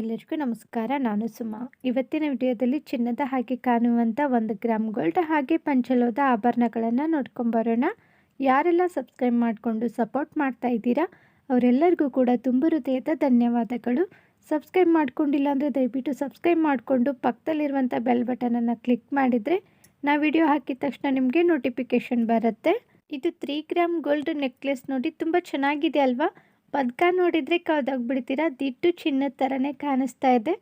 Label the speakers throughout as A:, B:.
A: ಎಲ್ಲರಿಗೂ ನಮಸ್ಕಾರ. ನಾನು ಸುಮಾ. ಇವತ್ತಿನ ವಿಡಿಯೋದಲ್ಲಿ ಚಿನ್ನದ ಹಾಗೆ ಕಾಣುವಂಥ ಒಂದು ಗ್ರಾಮ್ ಗೋಲ್ಡ್ ಹಾಗೆ ಪಂಚಲೋದ ಆಭರಣಗಳನ್ನು ನೋಡ್ಕೊಂಬರೋಣ ಯಾರೆಲ್ಲ ಸಬ್ಸ್ಕ್ರೈಬ್ ಮಾಡಿಕೊಂಡು ಸಪೋರ್ಟ್ ಮಾಡ್ತಾ ಇದ್ದೀರಾ, ಅವರೆಲ್ಲರಿಗೂ ಕೂಡ ತುಂಬ ಹೃದಯದ ಧನ್ಯವಾದಗಳು. ಸಬ್ಸ್ಕ್ರೈಬ್ ಮಾಡ್ಕೊಂಡಿಲ್ಲ ಅಂದರೆ ದಯವಿಟ್ಟು ಸಬ್ಸ್ಕ್ರೈಬ್ ಮಾಡಿಕೊಂಡು ಪಕ್ಕದಲ್ಲಿರುವಂಥ ಬೆಲ್ ಬಟನನ್ನು ಕ್ಲಿಕ್ ಮಾಡಿದರೆ ನಾ ವಿಡಿಯೋ ಹಾಕಿದ ತಕ್ಷಣ ನಿಮಗೆ ನೋಟಿಫಿಕೇಷನ್ ಬರುತ್ತೆ. ಇದು ತ್ರೀ ಗ್ರಾಮ್ ಗೋಲ್ಡ್ ನೆಕ್ಲೆಸ್ ನೋಡಿ ತುಂಬ ಚೆನ್ನಾಗಿದೆ ಅಲ್ವಾ? ಪದಕ ನೋಡಿದರೆ ಕಳೆದೋಗ್ಬಿಡ್ತೀರಾ? ದಿಟ್ಟು ಚಿನ್ನದ ಥರನೇ ಕಾಣಿಸ್ತಾ ಇದೆ.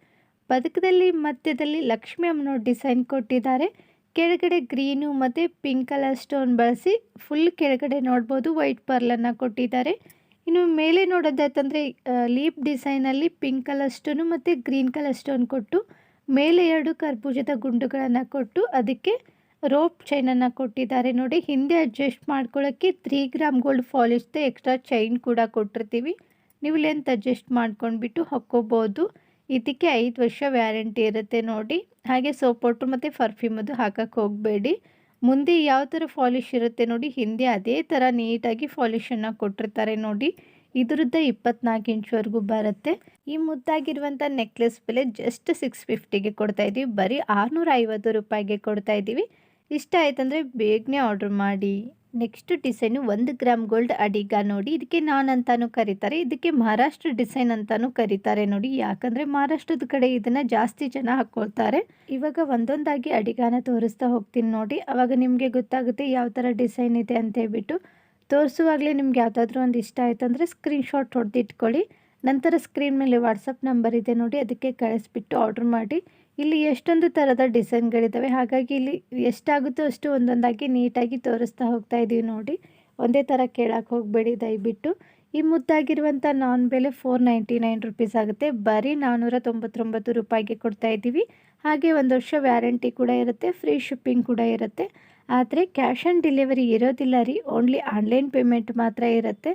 A: ಪದಕದಲ್ಲಿ ಮಧ್ಯದಲ್ಲಿ ಲಕ್ಷ್ಮಿ ಅಮ್ಮನೋ ಡಿಸೈನ್ ಕೊಟ್ಟಿದ್ದಾರೆ. ಕೆಳಗಡೆ ಗ್ರೀನು ಮತ್ತು ಪಿಂಕ್ ಕಲರ್ ಸ್ಟೋನ್ ಬಳಸಿ ಫುಲ್ ಕೆಳಗಡೆ ನೋಡ್ಬೋದು ವೈಟ್ ಪರ್ಲನ್ನು ಕೊಟ್ಟಿದ್ದಾರೆ. ಇನ್ನು ಮೇಲೆ ನೋಡೋದಾಯ್ತಂದರೆ ಲೀಪ್ ಡಿಸೈನಲ್ಲಿ ಪಿಂಕ್ ಕಲರ್ ಸ್ಟೋನು ಮತ್ತು ಗ್ರೀನ್ ಕಲರ್ ಸ್ಟೋನ್ ಕೊಟ್ಟು, ಮೇಲೆ ಎರಡು ಕರ್ಬೂಜದ ಗುಂಡುಗಳನ್ನು ಕೊಟ್ಟು ಅದಕ್ಕೆ ರೋಪ್ ಚೈನನ್ನು ಕೊಟ್ಟಿದ್ದಾರೆ ನೋಡಿ. ಹಿಂದೆ ಅಡ್ಜಸ್ಟ್ ಮಾಡ್ಕೊಳ್ಳೋಕ್ಕೆ ತ್ರೀ ಗ್ರಾಮ್ ಗೋಲ್ಡ್ ಫಾಲಿಶ್ದು ಎಕ್ಸ್ಟ್ರಾ ಚೈನ್ ಕೂಡ ಕೊಟ್ಟಿರ್ತೀವಿ. ನೀವು ಲೆಂತ್ ಅಡ್ಜಸ್ಟ್ ಮಾಡ್ಕೊಂಡ್ಬಿಟ್ಟು ಹಾಕ್ಕೋಬೋದು. ಇದಕ್ಕೆ ಐದು ವರ್ಷ ವ್ಯಾರಂಟಿ ಇರುತ್ತೆ ನೋಡಿ. ಹಾಗೆ ಸೋಪ್ ಪೌಡ್ರು ಮತ್ತು ಪರ್ಫ್ಯೂಮದು ಹಾಕಕ್ಕೆ ಹೋಗಬೇಡಿ. ಮುಂದೆ ಯಾವ ಥರ ಫಾಲಿಶ್ ಇರುತ್ತೆ ನೋಡಿ. ಹಿಂದೆ ಅದೇ ಥರ ನೀಟಾಗಿ ಫಾಲಿಶನ್ನು ಕೊಟ್ಟಿರ್ತಾರೆ ನೋಡಿ. ಇದರದ್ದ ಇಪ್ಪತ್ನಾಲ್ಕು ಇಂಚ್ವರೆಗೂ ಬರುತ್ತೆ. ಈ ಮುದ್ದಾಗಿರುವಂಥ ನೆಕ್ಲೆಸ್ ಬೆಲೆ ಜಸ್ಟ್ ಸಿಕ್ಸ್ ಫಿಫ್ಟಿಗೆ ಕೊಡ್ತಾ ಇದ್ದೀವಿ ಬರೀ ಆರುನೂರ ಐವತ್ತು ರೂಪಾಯಿಗೆ ಕೊಡ್ತಾ ಇದ್ದೀವಿ ಇಷ್ಟ ಆಯ್ತಂದರೆ ಬೇಗನೆ ಆರ್ಡ್ರ್ ಮಾಡಿ. ನೆಕ್ಸ್ಟ್ ಡಿಸೈನು ಒಂದು ಗ್ರಾಮ್ ಗೋಲ್ಡ್ ಅಡಿಗ ನೋಡಿ, ಇದಕ್ಕೆ ನಾನ್ ಅಂತಲೂ ಕರೀತಾರೆ. ಇದಕ್ಕೆ ಮಹಾರಾಷ್ಟ್ರ ಡಿಸೈನ್ ಅಂತಲೂ ಕರೀತಾರೆ ನೋಡಿ. ಯಾಕಂದರೆ ಮಹಾರಾಷ್ಟ್ರದ ಕಡೆ ಇದನ್ನು ಜಾಸ್ತಿ ಜನ ಹಾಕ್ಕೊಳ್ತಾರೆ ಇವಾಗ ಒಂದೊಂದಾಗಿ ಅಡಿಗಾನ ತೋರಿಸ್ತಾ ಹೋಗ್ತೀನಿ ನೋಡಿ. ಅವಾಗ ನಿಮಗೆ ಗೊತ್ತಾಗುತ್ತೆ ಯಾವ ಥರ ಡಿಸೈನ್ ಇದೆ ಅಂತ ಹೇಳ್ಬಿಟ್ಟು. ತೋರಿಸುವಾಗಲೇ ನಿಮ್ಗೆ ಯಾವುದಾದ್ರೂ ಒಂದು ಇಷ್ಟ ಆಯಿತು ಅಂದರೆ ಸ್ಕ್ರೀನ್ಶಾಟ್ ಹೊಡೆದಿಟ್ಕೊಳ್ಳಿ. ನಂತರ ಸ್ಕ್ರೀನ್ ಮೇಲೆ ವಾಟ್ಸಪ್ ನಂಬರ್ ಇದೆ ನೋಡಿ, ಅದಕ್ಕೆ ಕಳಿಸ್ಬಿಟ್ಟು ಆರ್ಡ್ರ್ ಮಾಡಿ. ಇಲ್ಲಿ ಎಷ್ಟೊಂದು ಥರದ ಡಿಸೈನ್ಗಳಿದ್ದಾವೆ. ಹಾಗಾಗಿ ಇಲ್ಲಿ ಎಷ್ಟಾಗುತ್ತೋ ಅಷ್ಟು ಒಂದೊಂದಾಗಿ ನೀಟಾಗಿ ತೋರಿಸ್ತಾ ಹೋಗ್ತಾ ಇದ್ದೀವಿ ನೋಡಿ. ಒಂದೇ ಥರ ಕೇಳಕ್ಕೆ ಹೋಗಬೇಡಿ, ದಯವಿಟ್ಟು. ಈ ಮುದ್ದಾಗಿರುವಂಥ ನಾನ್ ಬೆಲೆ ಫೋರ್ ನೈಂಟಿ ನೈನ್ ರುಪೀಸ್ ಆಗುತ್ತೆ. ಬರೀ ನಾನ್ನೂರ ತೊಂಬತ್ತೊಂಬತ್ತು ರೂಪಾಯಿಗೆ ಕೊಡ್ತಾ ಇದ್ದೀವಿ. ಹಾಗೆ ಒಂದು ವರ್ಷ ವ್ಯಾರಂಟಿ ಕೂಡ ಇರುತ್ತೆ, ಫ್ರೀ ಶಿಪ್ಪಿಂಗ್ ಕೂಡ ಇರುತ್ತೆ. ಆದರೆ ಕ್ಯಾಶ್ ಆನ್ ಡೆಲಿವರಿ ಇರೋದಿಲ್ಲ ರೀ. ಓನ್ಲಿ ಆನ್ಲೈನ್ ಪೇಮೆಂಟ್ ಮಾತ್ರ ಇರುತ್ತೆ.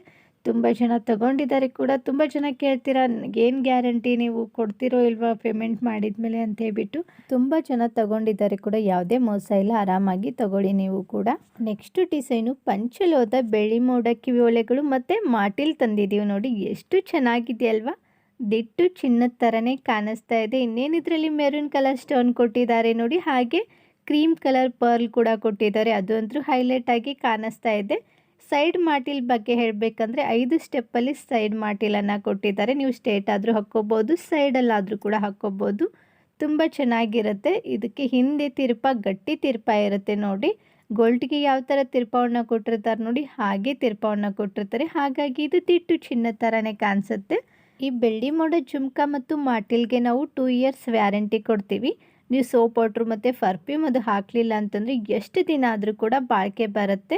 A: ತುಂಬ ಜನ ತಗೊಂಡಿದ್ದಾರೆ ಕೂಡ. ತುಂಬ ಜನ ಕೇಳ್ತೀರಾ, ಏನು ಗ್ಯಾರಂಟಿ ನೀವು ಕೊಡ್ತಿರೋ ಇಲ್ವಾ ಪೇಮೆಂಟ್ ಮಾಡಿದ ಮೇಲೆ ಅಂತ ಹೇಳ್ಬಿಟ್ಟು. ತುಂಬ ಜನ ತಗೊಂಡಿದ್ದಾರೆ ಕೂಡ. ಯಾವುದೇ ಮೋಸ ಇಲ್ಲ, ಆರಾಮಾಗಿ ತಗೊಳ್ಳಿ ನೀವು ಕೂಡ. ನೆಕ್ಸ್ಟ್ ಡಿಸೈನು ಪಂಚಲೋದ ಬೆಳ್ಳಿ ಮೋಡ, ಕಿವಿ ಮತ್ತು ಮಾಟಿಲ್ ತಂದಿದ್ದೀವಿ ನೋಡಿ. ಎಷ್ಟು ಚೆನ್ನಾಗಿದೆ ಅಲ್ವಾ ದಿಟ್ಟು ಚಿನ್ನದ ಥರನೇ ಕಾಣಿಸ್ತಾ ಇದೆ. ಇನ್ನೇನಿದ್ರಲ್ಲಿ ಮೆರೂನ್ ಕಲರ್ ಸ್ಟೋನ್ ಕೊಟ್ಟಿದ್ದಾರೆ ನೋಡಿ. ಹಾಗೆ ಕ್ರೀಮ್ ಕಲರ್ ಪರ್ಲ್ ಕೂಡ ಕೊಟ್ಟಿದ್ದಾರೆ. ಅದು ಅಂತೂ ಹೈಲೈಟ್ ಆಗಿ ಕಾಣಿಸ್ತಾ ಇದೆ. ಸೈಡ್ ಮಾಟಿಲ್ ಬಗ್ಗೆ ಹೇಳಬೇಕಂದ್ರೆ ಐದು ಸ್ಟೆಪ್ಪಲ್ಲಿ ಸೈಡ್ ಮಾಟಿಲನ್ನು ಕೊಟ್ಟಿದ್ದಾರೆ. ನೀವು ಸ್ಟೇಟ್ ಆದರೂ ಹಾಕ್ಕೋಬೋದು ಸೈಡಲ್ಲಾದರೂ ಕೂಡ ಹಾಕ್ಕೋಬೋದು. ತುಂಬ ಚೆನ್ನಾಗಿರುತ್ತೆ. ಇದಕ್ಕೆ ಹಿಂದೆ ತಿರುಪ, ಗಟ್ಟಿ ತಿರುಪ ಇರುತ್ತೆ ನೋಡಿ. ಗೋಲ್ಡ್ಗೆ ಯಾವ ಥರ ತಿರ್ಪವನ್ನು ಕೊಟ್ಟಿರ್ತಾರೆ ನೋಡಿ, ಹಾಗೆ ತಿರ್ಪವನ್ನು ಕೊಟ್ಟಿರ್ತಾರೆ. ಹಾಗಾಗಿ ಇದು ತಿಟ್ಟು ಚಿನ್ನ ಥರನೇ ಕಾಣಿಸುತ್ತೆ. ಈ ಬೆಳ್ಳಿ ಮೋಡ ಜುಮ್ಕ ಮತ್ತು ಮಾಟಿಲ್ಗೆ ನಾವು ಟೂ ಇಯರ್ಸ್ ವ್ಯಾರಂಟಿ ಕೊಡ್ತೀವಿ. ನೀವು ಸೋಪ್ ವಾಟ್ರು ಮತ್ತು ಫರ್ಫ್ಯೂಮ್ ಅದು ಹಾಕಲಿಲ್ಲ ಅಂತಂದರೆ ಎಷ್ಟು ದಿನ ಆದರೂ ಕೂಡ ಬಾಳಿಕೆ ಬರುತ್ತೆ.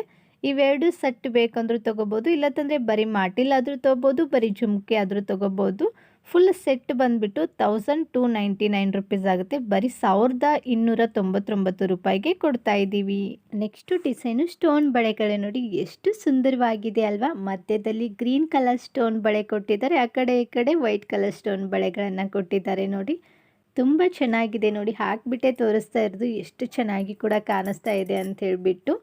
A: ಇವೆರಡು ಸೆಟ್ ಬೇಕಂದ್ರೂ ತೊಗೋಬೋದು ಇಲ್ಲತ್ತಂದರೆ ಬರೀ ಮಾಟಿಲಾದರೂ ತೊಗೋಬೋದು, ಬರೀ ಜುಮ್ಕೆ ಆದರೂ ತೊಗೋಬೋದು. ಫುಲ್ ಸೆಟ್ ಬಂದುಬಿಟ್ಟು thousand two ninety nine rupees ಆಗುತ್ತೆ. ಬರೀ ಸಾವಿರದ ಇನ್ನೂರ ತೊಂಬತ್ತೊಂಬತ್ತು ರೂಪಾಯಿಗೆ ಕೊಡ್ತಾ ಇದ್ದೀವಿ. ನೆಕ್ಸ್ಟು ಡಿಸೈನು ಸ್ಟೋನ್ ಬಳೆಗಳೇ ನೋಡಿ, ಎಷ್ಟು ಸುಂದರವಾಗಿದೆ ಅಲ್ವಾ? ಮಧ್ಯದಲ್ಲಿ ಗ್ರೀನ್ ಕಲರ್ ಸ್ಟೋನ್ ಬಳೆ ಕೊಟ್ಟಿದ್ದಾರೆ, ಆ ಕಡೆ ಈ ಕಡೆ ವೈಟ್ ಕಲರ್ ಸ್ಟೋನ್ ಬಳೆಗಳನ್ನು ಕೊಟ್ಟಿದ್ದಾರೆ ನೋಡಿ. ತುಂಬ ಚೆನ್ನಾಗಿದೆ ನೋಡಿ. ಹಾಕಿಬಿಟ್ಟೆ ತೋರಿಸ್ತಾ ಇರೋದು, ಎಷ್ಟು ಚೆನ್ನಾಗಿ ಕೂಡ ಕಾಣಿಸ್ತಾ ಇದೆ ಅಂತ ಹೇಳಿಬಿಟ್ಟು.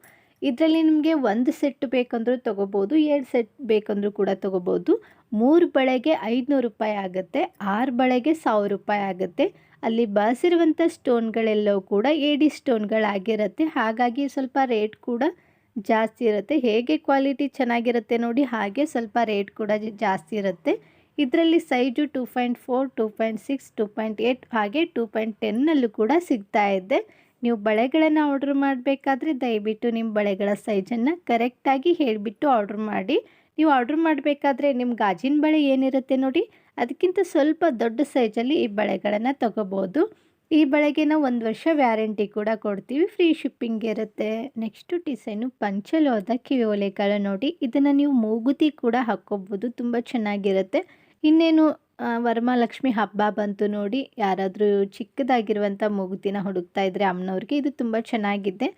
A: ಇದರಲ್ಲಿ ನಿಮಗೆ ಒಂದು ಸೆಟ್ ಬೇಕಂದ್ರೂ ತೊಗೋಬೋದು, ಎರಡು ಸೆಟ್ ಬೇಕಂದರೂ ಕೂಡ ತೊಗೋಬೋದು. ಮೂರು ಬಳೆಗೆ ಐದುನೂರು ರೂಪಾಯಿ ಆಗುತ್ತೆ, ಆರು ಬಳೆಗೆ ಸಾವಿರ ರೂಪಾಯಿ ಆಗುತ್ತೆ. ಅಲ್ಲಿ ಬಳಸಿರುವಂಥ ಸ್ಟೋನ್ಗಳೆಲ್ಲವೂ ಕೂಡ ಎಡಿ ಸ್ಟೋನ್ಗಳಾಗಿರುತ್ತೆ. ಹಾಗಾಗಿ ಸ್ವಲ್ಪ ರೇಟ್ ಕೂಡ ಜಾಸ್ತಿ ಇರುತ್ತೆ. ಹೇಗೆ ಕ್ವಾಲಿಟಿ ಚೆನ್ನಾಗಿರುತ್ತೆ ನೋಡಿ, ಹಾಗೆ ಸ್ವಲ್ಪ ರೇಟ್ ಕೂಡ ಜಾಸ್ತಿ ಇರುತ್ತೆ. ಇದರಲ್ಲಿ size two point four, two point six, two point eight ಹಾಗೆ ಟೂ ಪಾಯಿಂಟ್ ಟೆನ್ನಲ್ಲೂ ಕೂಡ ಸಿಗ್ತಾ ಇದೆ. ನೀವು ಬಳೆಗಳನ್ನು ಆರ್ಡ್ರ್ ಮಾಡಬೇಕಾದ್ರೆ ದಯವಿಟ್ಟು ನಿಮ್ಮ ಬಳೆಗಳ ಸೈಜನ್ನು ಕರೆಕ್ಟಾಗಿ ಹೇಳಿಬಿಟ್ಟು ಆರ್ಡ್ರ್ ಮಾಡಿ. ನೀವು ಆರ್ಡ್ರ್ ಮಾಡಬೇಕಾದ್ರೆ ನಿಮ್ಮ ಗಾಜಿನ ಬಳೆ ಏನಿರುತ್ತೆ ನೋಡಿ, ಅದಕ್ಕಿಂತ ಸ್ವಲ್ಪ ದೊಡ್ಡ ಸೈಜಲ್ಲಿ ಈ ಬಳೆಗಳನ್ನು ತಗೋಬೋದು. ಈ ಬಳೆಗೆ ನಾವು ಒಂದು ವರ್ಷ ವ್ಯಾರಂಟಿ ಕೂಡ ಕೊಡ್ತೀವಿ ಫ್ರೀ ಶಿಪ್ಪಿಂಗ್ ಇರುತ್ತೆ. ನೆಕ್ಸ್ಟು ಡಿಸೈನು ಪಂಚಲೋದ ಕಿವಿ ಒಲೆಗಳು ನೋಡಿ, ಇದನ್ನು ನೀವು ಮೂಗುತಿ ಕೂಡ ಹಾಕ್ಕೋಬೋದು, ತುಂಬ ಚೆನ್ನಾಗಿರುತ್ತೆ. ಇನ್ನೇನು ವರಮಹಾಲಕ್ಷ್ಮಿ ಹಬ್ಬ ಬಂತು ನೋಡಿ. ಯಾರಾದರೂ ಚಿಕ್ಕದಾಗಿರುವಂಥ ಮೂಗುತಿನ ಹುಡುಕ್ತಾ ಇದ್ದರೆ ಅಮ್ಮನವ್ರಿಗೆ ಇದು ತುಂಬ ಚೆನ್ನಾಗಿದೆ.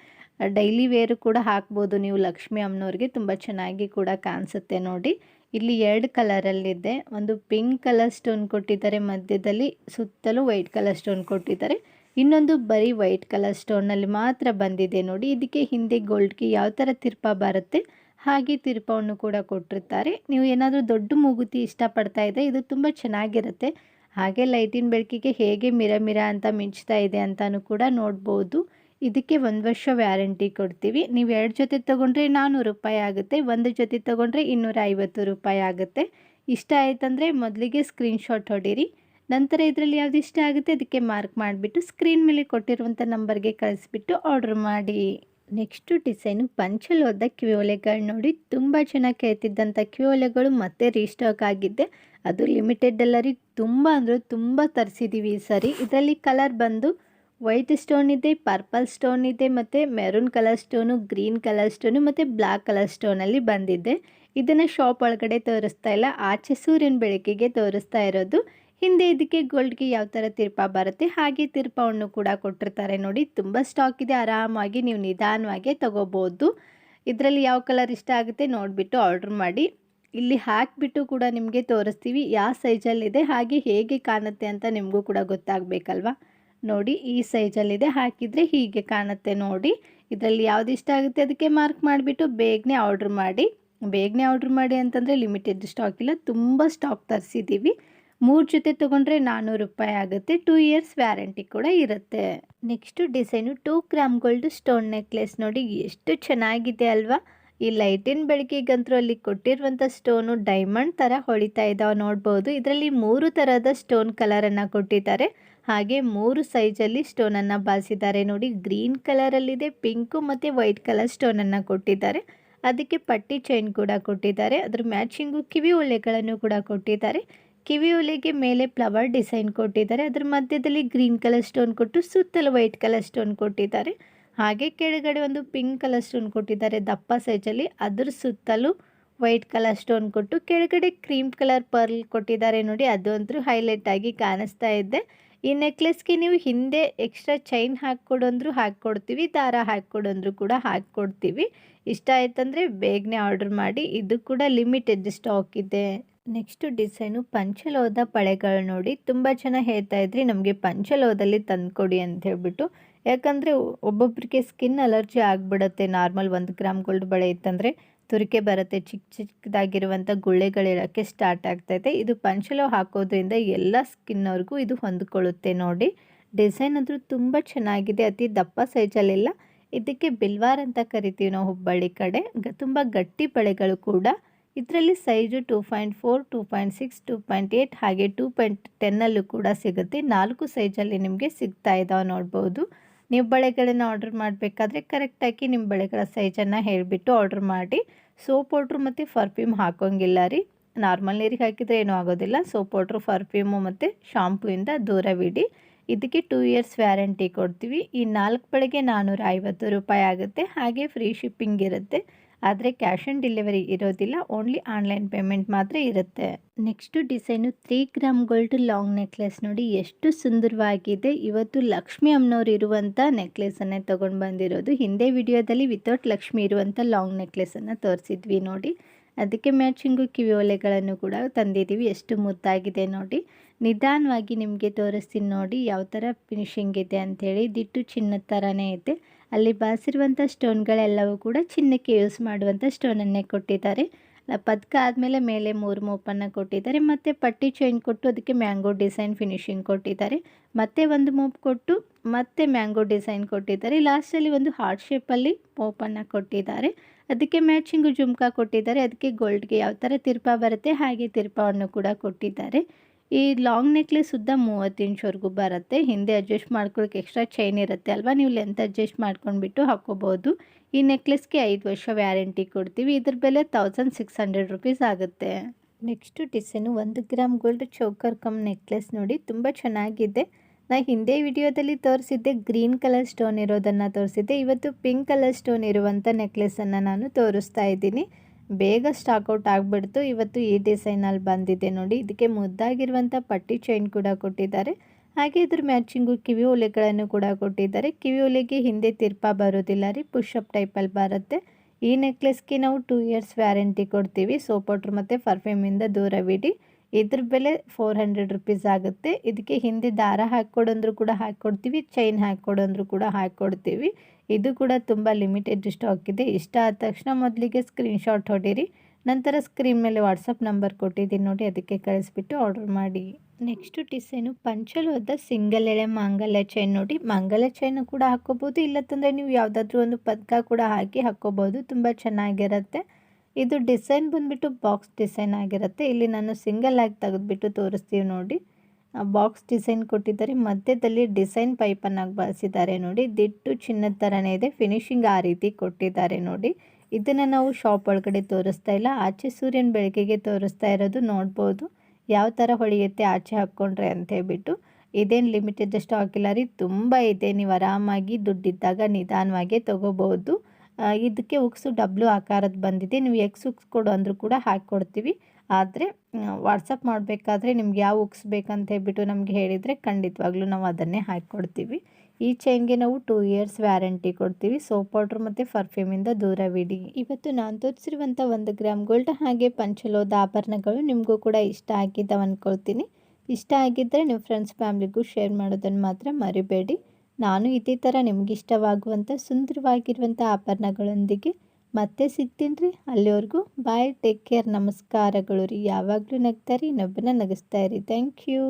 A: ಡೈಲಿ ವೇರು ಕೂಡ ಹಾಕ್ಬೋದು ನೀವು ಲಕ್ಷ್ಮಿ ಅಮ್ಮನವ್ರಿಗೆ ತುಂಬ ಚೆನ್ನಾಗಿ ಕೂಡ ಕಾಣಿಸುತ್ತೆ ನೋಡಿ. ಇಲ್ಲಿ ಎರಡು ಕಲರಲ್ಲಿದೆ. ಒಂದು ಪಿಂಕ್ ಕಲರ್ ಸ್ಟೋನ್ ಕೊಟ್ಟಿದ್ದಾರೆ ಮಧ್ಯದಲ್ಲಿ, ಸುತ್ತಲೂ ವೈಟ್ ಕಲರ್ ಸ್ಟೋನ್ ಕೊಟ್ಟಿದ್ದಾರೆ. ಇನ್ನೊಂದು ಬರೀ ವೈಟ್ ಕಲರ್ ಸ್ಟೋನಲ್ಲಿ ಮಾತ್ರ ಬಂದಿದೆ ನೋಡಿ. ಇದಕ್ಕೆ ಹಿಂದೆ ಗೋಲ್ಡ್ಗೆ ಯಾವ ಥರ ತಿರ್ಪ ಬರುತ್ತೆ? ಹಾಗೆ ತಿರುಪವನ್ನು ಕೂಡ ಕೊಟ್ಟಿರ್ತಾರೆ. ನೀವು ಏನಾದರೂ ದೊಡ್ಡ ಮೂಗುತಿ ಇಷ್ಟಪಡ್ತಾ ಇದ್ದರೆ ಇದು ತುಂಬ ಚೆನ್ನಾಗಿರುತ್ತೆ. ಹಾಗೆ ಲೈಟಿನ ಬೆಳಕಿಗೆ ಹೇಗೆ ಮಿರ ಮಿರ ಅಂತ ಮಿಂಚ್ತಾ ಇದೆ ಅಂತಲೂ ಕೂಡ ನೋಡ್ಬೋದು. ಇದಕ್ಕೆ ಒಂದು ವರ್ಷ ವ್ಯಾರಂಟಿ ಕೊಡ್ತೀವಿ. ನೀವು ಎರಡು ಜೊತೆ ತೊಗೊಂಡ್ರೆ ನಾನ್ನೂರು ರೂಪಾಯಿ ಆಗುತ್ತೆ. ಒಂದು ಜೊತೆ ತೊಗೊಂಡ್ರೆ ಇನ್ನೂರ ರೂಪಾಯಿ ಆಗುತ್ತೆ. ಇಷ್ಟ ಆಯ್ತಂದರೆ ಮೊದಲಿಗೆ ಸ್ಕ್ರೀನ್ಶಾಟ್ ಹೊಡೀರಿ. ನಂತರ ಇದರಲ್ಲಿ ಯಾವ್ದು ಇಷ್ಟ ಆಗುತ್ತೆ ಅದಕ್ಕೆ ಮಾರ್ಕ್ ಮಾಡಿಬಿಟ್ಟು ಸ್ಕ್ರೀನ್ ಮೇಲೆ ಕೊಟ್ಟಿರುವಂಥ ನಂಬರ್ಗೆ ಕಳಿಸ್ಬಿಟ್ಟು ಆರ್ಡ್ರ್ ಮಾಡಿ. ನೆಕ್ಸ್ಟು ಡಿಸೈನು ಪಂಚಲೋದ ಕಿವಿಯೋಲೆಗಳು ನೋಡಿ, ತುಂಬ ಚೆನ್ನಾಗಿ ಕೇಳ್ತಿದ್ದಂಥ ಕಿವಿಯೋಲೆಗಳು ಮತ್ತೆ ರೀಸ್ಟಾಕ್ ಆಗಿದ್ದೆ. ಅದು ಲಿಮಿಟೆಡ್ ಎಲ್ಲರಿಗೆ ತುಂಬ ಅಂದರೆ ತುಂಬ ತರಿಸಿದ್ದೀವಿ ಈ ಸರಿ. ಇದರಲ್ಲಿ ಕಲರ್ ಬಂದು ವೈಟ್ ಸ್ಟೋನ್ ಇದೆ, ಪರ್ಪಲ್ ಸ್ಟೋನ್ ಇದೆ, ಮತ್ತು maroon colour stone, green colour stone, ಮತ್ತು ಬ್ಲ್ಯಾಕ್ ಕಲರ್ ಸ್ಟೋನಲ್ಲಿ ಬಂದಿದೆ. ಇದನ್ನು ಶಾಪ್ ಒಳಗಡೆ ತೋರಿಸ್ತಾ ಇಲ್ಲ, ಆಚೆ ಸೂರ್ಯನ ಬೆಳಕಿಗೆ ತೋರಿಸ್ತಾ ಇರೋದು. ಹಿಂದೆ ಇದಕ್ಕೆ ಗೋಲ್ಡ್ಗೆ ಯಾವ ಥರ ತಿರ್ಪ ಬರುತ್ತೆ, ಹಾಗೆ ತಿರ್ಪವನ್ನು ಕೂಡ ಕೊಟ್ಟಿರ್ತಾರೆ ನೋಡಿ. ತುಂಬ ಸ್ಟಾಕ್ ಇದೆ, ಆರಾಮಾಗಿ ನೀವು ನಿಧಾನವಾಗಿ ತಗೋಬೋದು. ಇದರಲ್ಲಿ ಯಾವ ಕಲರ್ ಇಷ್ಟ ಆಗುತ್ತೆ ನೋಡಿಬಿಟ್ಟು ಆರ್ಡ್ರ್ ಮಾಡಿ. ಇಲ್ಲಿ ಹಾಕಿಬಿಟ್ಟು ಕೂಡ ನಿಮಗೆ ತೋರಿಸ್ತೀವಿ, ಯಾವ ಸೈಜಲ್ಲಿದೆ ಹಾಗೆ ಹೇಗೆ ಕಾಣುತ್ತೆ ಅಂತ ನಿಮಗೂ ಕೂಡ ಗೊತ್ತಾಗಬೇಕಲ್ವಾ? ನೋಡಿ, ಈ ಸೈಜಲ್ಲಿದೆ ಹಾಕಿದರೆ ಹೀಗೆ ಕಾಣುತ್ತೆ ನೋಡಿ. ಇದರಲ್ಲಿ ಯಾವ್ದು ಇಷ್ಟ ಆಗುತ್ತೆ ಅದಕ್ಕೆ ಮಾರ್ಕ್ ಮಾಡಿಬಿಟ್ಟು ಬೇಗನೆ ಆರ್ಡ್ರ್ ಮಾಡಿ. ಬೇಗನೆ ಆರ್ಡ್ರ್ ಮಾಡಿ ಅಂತಂದರೆ ಲಿಮಿಟೆಡ್ ಸ್ಟಾಕ್ ಇಲ್ಲ, ತುಂಬ ಸ್ಟಾಕ್ ತರಿಸಿದ್ದೀವಿ. ಮೂರು ಜೊತೆ ತೊಗೊಂಡ್ರೆ ನಾನ್ನೂರು ರೂಪಾಯಿ ಆಗುತ್ತೆ. ಟೂ ಇಯರ್ಸ್ ವ್ಯಾರಂಟಿ ಕೂಡ ಇರುತ್ತೆ. Next design two gram gold stone necklace ನೋಡಿ ಎಷ್ಟು ಚೆನ್ನಾಗಿದೆ ಅಲ್ವಾ? ಈ ಲೈಟಿನ ಬೆಳಕಿಗಂತೂ ಅಲ್ಲಿ ಕೊಟ್ಟಿರುವಂಥ ಸ್ಟೋನು ಡೈಮಂಡ್ ಥರ ಹೊಳಿತಾ ಇದ್ದಾವೆ ನೋಡ್ಬೋದು. ಇದರಲ್ಲಿ ಮೂರು ಥರದ ಸ್ಟೋನ್ ಕಲರನ್ನು ಕೊಟ್ಟಿದ್ದಾರೆ. ಹಾಗೆ ಮೂರು ಸೈಜಲ್ಲಿ ಸ್ಟೋನನ್ನು ಬಾಸಿದ್ದಾರೆ ನೋಡಿ. ಗ್ರೀನ್ ಕಲರಲ್ಲಿದೆ ಪಿಂಕು ಮತ್ತು ವೈಟ್ ಕಲರ್ ಸ್ಟೋನನ್ನು ಕೊಟ್ಟಿದ್ದಾರೆ. ಅದಕ್ಕೆ ಪಟ್ಟಿ ಚೈನ್ ಕೂಡ ಕೊಟ್ಟಿದ್ದಾರೆ. ಅದ್ರ ಮ್ಯಾಚಿಂಗು ಕಿವಿ ಒಳ್ಳೆಗಳನ್ನು ಕೂಡ ಕೊಟ್ಟಿದ್ದಾರೆ. ಕಿವಿ ಒಲೆಗೆ ಮೇಲೆ ಫ್ಲವರ್ ಡಿಸೈನ್ ಕೊಟ್ಟಿದ್ದಾರೆ. ಅದ್ರ ಮಧ್ಯದಲ್ಲಿ ಗ್ರೀನ್ ಕಲರ್ ಸ್ಟೋನ್ ಕೊಟ್ಟು ಸುತ್ತಲೂ ವೈಟ್ ಕಲರ್ ಸ್ಟೋನ್ ಕೊಟ್ಟಿದ್ದಾರೆ. ಹಾಗೆ ಕೆಳಗಡೆ ಒಂದು ಪಿಂಕ್ ಕಲರ್ ಸ್ಟೋನ್ ಕೊಟ್ಟಿದ್ದಾರೆ ದಪ್ಪ ಸೈಜಲ್ಲಿ. ಅದ್ರ ಸುತ್ತಲೂ ವೈಟ್ ಕಲರ್ ಸ್ಟೋನ್ ಕೊಟ್ಟು ಕೆಳಗಡೆ ಕ್ರೀಮ್ ಕಲರ್ ಪರ್ಲ್ ಕೊಟ್ಟಿದ್ದಾರೆ ನೋಡಿ. ಅದು ಅಂತೂ ಹೈಲೈಟ್ ಆಗಿ ಕಾಣಿಸ್ತಾ ಇದೆ. ಈ ನೆಕ್ಲೆಸ್ಗೆ ನೀವು ಹಿಂದೆ ಎಕ್ಸ್ಟ್ರಾ ಚೈನ್ ಹಾಕ್ಕೊಡಂದ್ರು ಹಾಕ್ಕೊಡ್ತೀವಿ, ದಾರ ಹಾಕ್ಕೊಡಂದ್ರು ಕೂಡ ಹಾಕ್ಕೊಡ್ತೀವಿ. ಇಷ್ಟ ಆಯ್ತಂದರೆ ಬೇಗನೆ ಆರ್ಡರ್ ಮಾಡಿ. ಇದು ಕೂಡ ಲಿಮಿಟೆಡ್ ಸ್ಟಾಕ್ ಇದೆ. ನೆಕ್ಸ್ಟು ಡಿಸೈನು ಪಂಚಲೋಹದ ಪಳೆಗಳು ನೋಡಿ. ತುಂಬ ಚೆನ್ನಾಗಿ ಹೇಳ್ತಾ ಇದ್ರಿ ನಮಗೆ ಪಂಚಲೋಹದಲ್ಲಿ ತಂದುಕೊಡಿ ಅಂತ ಹೇಳ್ಬಿಟ್ಟು. ಯಾಕಂದರೆ ಒಬ್ಬೊಬ್ಬರಿಗೆ ಸ್ಕಿನ್ ಅಲರ್ಜಿ ಆಗಿಬಿಡುತ್ತೆ. ನಾರ್ಮಲ್ ಒಂದು ಗ್ರಾಮ್ ಗೋಲ್ಡ್ ಬಳೆ ಇತ್ತಂದರೆ ತುರಿಕೆ ಬರುತ್ತೆ. ಚಿಕ್ಕ ಚಿಕ್ಕದಾಗಿರುವಂಥ ಗುಳ್ಳೆಗಳಿರೋಕ್ಕೆ ಸ್ಟಾರ್ಟ್ ಆಗ್ತೈತೆ ಇದು. ಪಂಚಲೋ ಹಾಕೋದ್ರಿಂದ ಎಲ್ಲ ಸ್ಕಿನ್ನವ್ರಿಗೂ ಇದು ಹೊಂದ್ಕೊಳ್ಳುತ್ತೆ ನೋಡಿ. ಡಿಸೈನ್ ಅಂದರೂ ತುಂಬ ಚೆನ್ನಾಗಿದೆ. ಅತಿ ದಪ್ಪ ಸೈಜಲ್ಲಿಲ್ಲ. ಇದಕ್ಕೆ ಬಿಲ್ವಾರ್ ಅಂತ ಕರಿತೀವಿ ನಾವು ಹುಬ್ಬಳ್ಳಿ ಕಡೆ. ತುಂಬ ಗಟ್ಟಿ ಬಳೆಗಳು ಕೂಡ. ಇದರಲ್ಲಿ size two point four two point six two point eight ಹಾಗೆ ಟೂ ಪಾಯಿಂಟ್ ಟೆನ್ನಲ್ಲೂ ಕೂಡ ಸಿಗುತ್ತೆ. ನಾಲ್ಕು ಸೈಜಲ್ಲಿ ನಿಮಗೆ ಸಿಗ್ತಾ ಇದ್ದಾವೆ ನೋಡ್ಬೋದು. ನೀವು ಬಳೆಗಳನ್ನು ಆರ್ಡ್ರ್ ಮಾಡಬೇಕಾದ್ರೆ ಕರೆಕ್ಟಾಗಿ ನಿಮ್ಮ ಬಳೆಗಳ ಸೈಜನ್ನು ಹೇಳಿಬಿಟ್ಟು ಆರ್ಡ್ರ್ ಮಾಡಿ. ಸೋಪ್ ಪೌಡ್ರು ಮತ್ತು ಫರ್ಫ್ಯೂಮ್ ಹಾಕೋಂಗಿಲ್ಲ ರೀ. ನಾರ್ಮಲ್ ನೀರಿಗೆ ಹಾಕಿದರೆ ಏನೂ ಆಗೋದಿಲ್ಲ. ಸೋಪ್ ಪೌಡ್ರು ಫರ್ಫ್ಯೂಮು ಮತ್ತು ಶಾಂಪೂಯಿಂದ ದೂರವಿಡಿ ಇದಕ್ಕೆ ಟೂ ಇಯರ್ಸ್ ವ್ಯಾರಂಟಿ ಕೊಡ್ತೀವಿ. ಈ ನಾಲ್ಕು ಬಳೆಗೆ ನಾನ್ನೂರ ಐವತ್ತು ರೂಪಾಯಿ ಆಗುತ್ತೆ. ಹಾಗೆ ಫ್ರೀ ಶಿಪ್ಪಿಂಗ್ ಇರುತ್ತೆ. ಆದರೆ ಕ್ಯಾಶ್ ಆನ್ ಡೆಲಿವರಿ ಇರೋದಿಲ್ಲ, ಓನ್ಲಿ ಆನ್ಲೈನ್ ಪೇಮೆಂಟ್ ಮಾತ್ರ ಇರುತ್ತೆ. Next design three gram gold long necklace ನೋಡಿ ಎಷ್ಟು ಸುಂದರವಾಗಿದೆ. ಇವತ್ತು ಲಕ್ಷ್ಮಿ ಅಮ್ಮನವ್ರು ಇರುವಂಥ ನೆಕ್ಲೆಸನ್ನೇ ತೊಗೊಂಡು ಬಂದಿರೋದು. ಹಿಂದೆ ವಿಡಿಯೋದಲ್ಲಿ ವಿತೌಟ್ ಲಕ್ಷ್ಮಿ ಇರುವಂಥ ಲಾಂಗ್ ನೆಕ್ಲೆಸನ್ನು ತೋರಿಸಿದ್ವಿ ನೋಡಿ. ಅದಕ್ಕೆ ಮ್ಯಾಚಿಂಗು ಕಿವಿ ಒಲೆಗಳನ್ನು ಕೂಡ ತಂದಿದ್ದೀವಿ. ಎಷ್ಟು ಮುದ್ದಾಗಿದೆ ನೋಡಿ. ನಿಧಾನವಾಗಿ ನಿಮಗೆ ತೋರಿಸ್ತೀನಿ ನೋಡಿ ಯಾವ ಥರ ಫಿನಿಷಿಂಗ್ ಇದೆ ಅಂಥೇಳಿ ದಿಟ್ಟು ಚಿನ್ನದ ಥರನೇ ಇದೆ. ಅಲ್ಲಿ ಬಾಸಿರುವಂಥ ಸ್ಟೋನ್ಗಳೆಲ್ಲವೂ ಕೂಡ ಚಿನ್ನಕ್ಕೆ ಯೂಸ್ ಮಾಡುವಂಥ ಸ್ಟೋನನ್ನೇ ಕೊಟ್ಟಿದ್ದಾರೆ. ಪದಕ ಆದಮೇಲೆ ಮೇಲೆ ಮೂರು ಮೋಪನ್ನು ಕೊಟ್ಟಿದ್ದಾರೆ. ಮತ್ತು ಪಟ್ಟಿ ಚೈನ್ ಕೊಟ್ಟು ಅದಕ್ಕೆ ಮ್ಯಾಂಗೋ ಡಿಸೈನ್ ಫಿನಿಶಿಂಗ್ ಕೊಟ್ಟಿದ್ದಾರೆ. ಮತ್ತೆ ಒಂದು ಮೋಪ್ ಕೊಟ್ಟು ಮತ್ತೆ ಮ್ಯಾಂಗೋ ಡಿಸೈನ್ ಕೊಟ್ಟಿದ್ದಾರೆ. ಲಾಸ್ಟಲ್ಲಿ ಒಂದು ಹಾರ್ಟ್ ಶೇಪಲ್ಲಿ ಮೋಪನ್ನು ಕೊಟ್ಟಿದ್ದಾರೆ. ಅದಕ್ಕೆ ಮ್ಯಾಚಿಂಗು ಜುಮ್ಕಾ ಕೊಟ್ಟಿದ್ದಾರೆ. ಅದಕ್ಕೆ ಗೋಲ್ಡ್ಗೆ ಯಾವ ಥರ ತಿರ್ಪ ಬರುತ್ತೆ ಹಾಗೆ ತಿರ್ಪವನ್ನು ಕೂಡ ಕೊಟ್ಟಿದ್ದಾರೆ. ಈ ಲಾಂಗ್ ನೆಕ್ಲೆಸ್ ಉದ್ದ ಮೂವತ್ತು ಇಂಚ್ವರೆಗೂ ಬರುತ್ತೆ. ಹಿಂದೆ ಅಡ್ಜಸ್ಟ್ ಮಾಡ್ಕೊಳಕ್ಕೆ ಎಕ್ಸ್ಟ್ರಾ ಚೈನ್ ಇರುತ್ತೆ ಅಲ್ವಾ? ನೀವು ಲೆಂತ್ ಅಡ್ಜಸ್ಟ್ ಮಾಡ್ಕೊಂಡ್ಬಿಟ್ಟು ಹಾಕೋಬೋದು ಈ ನೆಕ್ಲೆಸ್ಗೆ ಐದು ವರ್ಷ ವ್ಯಾರಂಟಿ ಕೊಡ್ತೀವಿ. ಇದ್ರ ಬೆಲೆ ತೌಸಂಡ್ ಸಿಕ್ಸ್ ಹಂಡ್ರೆಡ್ ರುಪೀಸ್ ಆಗುತ್ತೆ. ನೆಕ್ಸ್ಟು ಡಿಸೈನು ಒಂದು gram gold choker cum necklace ನೋಡಿ, ತುಂಬ ಚೆನ್ನಾಗಿದೆ. ನಾ ಹಿಂದೆ ವಿಡಿಯೋದಲ್ಲಿ ತೋರಿಸಿದ್ದೆ, ಗ್ರೀನ್ ಕಲರ್ ಸ್ಟೋನ್ ಇರೋದನ್ನು ತೋರಿಸಿದ್ದೆ. ಇವತ್ತು ಪಿಂಕ್ ಕಲರ್ ಸ್ಟೋನ್ ಇರುವಂಥ ನೆಕ್ಲೆಸನ್ನು ನಾನು ತೋರಿಸ್ತಾ ಇದ್ದೀನಿ. ಬೇಗ ಸ್ಟಾಕ್ಔಟ್ ಆಗಿಬಿಡ್ತು. ಇವತ್ತು ಈ ಡಿಸೈನಲ್ಲಿ ಬಂದಿದೆ ನೋಡಿ. ಇದಕ್ಕೆ ಮುದ್ದಾಗಿರುವಂಥ ಪಟ್ಟಿ ಚೈನ್ ಕೂಡ ಕೊಟ್ಟಿದ್ದಾರೆ. ಹಾಗೆ ಇದ್ರ ಮ್ಯಾಚಿಂಗು ಕಿವಿ ಒಲೆಗಳನ್ನು ಕೂಡ ಕೊಟ್ಟಿದ್ದಾರೆ. ಕಿವಿ ಒಲೆಗೆ ಹಿಂದೆ ತಿರ್ಪ ಬರೋದಿಲ್ಲ ರೀ ಪುಷಪ್ ಟೈಪಲ್ಲಿ ಬರುತ್ತೆ. ಈ ನೆಕ್ಲೆಸ್ಗೆ ನಾವು ಟೂ ಇಯರ್ಸ್ ವ್ಯಾರಂಟಿ ಕೊಡ್ತೀವಿ. ಸೋಪ್ ವಾಟ್ರ್ ಮತ್ತು ಪರ್ಫ್ಯೂಮಿಂದ ದೂರವಿಡಿ ಇದ್ರ ಬೆಲೆ ಫೋರ್ ಹಂಡ್ರೆಡ್ ರುಪೀಸ್ ಆಗುತ್ತೆ. ಇದಕ್ಕೆ ಹಿಂದೆ ದಾರ ಹಾಕ್ಕೊಡಂದ್ರು ಕೂಡ ಹಾಕ್ಕೊಡ್ತೀವಿ ಚೈನ್ ಹಾಕ್ಕೊಡಂದ್ರು ಕೂಡ ಹಾಕ್ಕೊಡ್ತೀವಿ. ಇದು ಕೂಡ ತುಂಬ ಲಿಮಿಟೆಡ್ ಸ್ಟಾಕ್ ಇದೆ ಇಷ್ಟ ಆದ ತಕ್ಷಣ ಮೊದಲಿಗೆ ಸ್ಕ್ರೀನ್ಶಾಟ್ ಹೊಡೀರಿ. ನಂತರ ಸ್ಕ್ರೀನ್ ಮೇಲೆ ವಾಟ್ಸಪ್ ನಂಬರ್ ಕೊಟ್ಟಿದ್ದೀನಿ ನೋಡಿ, ಅದಕ್ಕೆ ಕಳಿಸ್ಬಿಟ್ಟು ಆರ್ಡರ್ ಮಾಡಿ. ನೆಕ್ಸ್ಟು ಡಿಸೈನು ಪಂಚಲೋದ ಸಿಂಗಲ್ ಎಳೆ ಮಾಂಗಲ್ಯ ಚೈನ್ ನೋಡಿ. ಮಾಂಗಲ್ಯ ಚೈನು ಕೂಡ ಹಾಕೋಬೋದು ಇಲ್ಲತ್ತಂದರೆ ನೀವು ಯಾವುದಾದ್ರೂ ಒಂದು ಪದಕ ಕೂಡ ಹಾಕಿ ಹಾಕ್ಕೋಬೋದು. ತುಂಬ ಚೆನ್ನಾಗಿರುತ್ತೆ. ಇದು ಡಿಸೈನ್ ಬಂದುಬಿಟ್ಟು ಬಾಕ್ಸ್ ಡಿಸೈನ್ ಆಗಿರುತ್ತೆ. ಇಲ್ಲಿ ನಾನು ಸಿಂಗಲ್ ಆಗಿ ತೆಗೆದುಬಿಟ್ಟು ತೋರಿಸ್ತೀವಿ ನೋಡಿ. ಬಾಕ್ಸ್ ಡಿಸೈನ್ ಕೊಟ್ಟಿದ್ದಾರೆ. ಮಧ್ಯದಲ್ಲಿ ಡಿಸೈನ್ ಪೈಪನ್ನು ಬಳಸಿದ್ದಾರೆ ನೋಡಿ. ದಿಟ್ಟು ಚಿನ್ನದ ಥರನೇ ಇದೆ. ಫಿನಿಶಿಂಗ್ ಆ ರೀತಿ ಕೊಟ್ಟಿದ್ದಾರೆ ನೋಡಿ. ಇದನ್ನು ನಾವು ಶಾಪ್ ಒಳಗಡೆ ತೋರಿಸ್ತಾ ಇಲ್ಲ. ಆಚೆ ಸೂರ್ಯನ ಬೆಳಕಿಗೆ ತೋರಿಸ್ತಾ ಇರೋದು ನೋಡ್ಬೋದು. ಯಾವ ಥರ ಹೊಳೆಯುತ್ತೆ ಆಚೆ ಹಾಕ್ಕೊಂಡ್ರೆ ಅಂತ ಹೇಳ್ಬಿಟ್ಟು. ಇದೇನು ಲಿಮಿಟೆಡ್ ಸ್ಟಾಕ್ ಇಲ್ಲ ರೀ. ತುಂಬ ಇದೆ. ನೀವು ಆರಾಮಾಗಿ ದುಡ್ಡಿದ್ದಾಗ ನಿಧಾನವಾಗಿ ತೊಗೋಬೋದು ಇದಕ್ಕೆ ಉಕ್ಸು ಡಬ್ಲು ಆಕಾರದ ಬಂದಿದೆ. ನೀವು ಎಕ್ಸ್ ಉಕ್ಸ್ ಕೊಡು ಅಂದರೂ ಕೂಡ ಹಾಕ್ಕೊಡ್ತೀವಿ. ಆದರೆ ವಾಟ್ಸಪ್ ಮಾಡಬೇಕಾದ್ರೆ ನಿಮ್ಗೆ ಯಾವ ಉಕ್ಸ್ ಬೇಕಂತ ಹೇಳ್ಬಿಟ್ಟು ನಮಗೆ ಹೇಳಿದರೆ ಖಂಡಿತವಾಗ್ಲೂ ನಾವು ಅದನ್ನೇ ಹಾಕಿಕೊಡ್ತೀವಿ. ಈ ಚೈನ್ಗೆ ನಾವು ಟೂ ಇಯರ್ಸ್ ವ್ಯಾರಂಟಿ ಕೊಡ್ತೀವಿ. ಸೋಪ್ ಪೌಡ್ರ್ ಮತ್ತು ಪರ್ಫ್ಯೂಮಿಂದ ದೂರವಿಡಿ ಇವತ್ತು ನಾನು ತೋರಿಸಿರುವಂಥ ಒಂದು ಗ್ರಾಮ್ ಗೋಲ್ಡ್ ಹಾಗೆ ಪಂಚಲೋದ ಆಭರಣಗಳು ನಿಮಗೂ ಕೂಡ ಇಷ್ಟ ಆಗಿದ್ದಾವೆ ಅಂದ್ಕೊಳ್ತೀನಿ ಇಷ್ಟ ಆಗಿದ್ದರೆ ನಿಮ್ಮ ಫ್ರೆಂಡ್ಸ್ ಫ್ಯಾಮ್ಲಿಗೂ ಶೇರ್ ಮಾಡೋದನ್ನು ಮಾತ್ರ ಮರಿಬೇಡಿ. ನಾನು ಇದೇ ಥರ ನಿಮಗಿಷ್ಟವಾಗುವಂಥ ಸುಂದರವಾಗಿರುವಂಥ ಆಭರಣಗಳೊಂದಿಗೆ ಮತ್ತೆ ಸಿಗ್ತೀನಿ ರೀ ಅಲ್ಲಿವರೆಗೂ ಬಾಯ್ ಟೇಕ್ ಕೇರ್ ನಮಸ್ಕಾರಗಳು ರೀ. ಯಾವಾಗಲೂ ನಗ್ತಾ ರೀ ಇನ್ನೊಬ್ಬನ ನಗಿಸ್ತಾ ಇರಿ ಥ್ಯಾಂಕ್ ಯು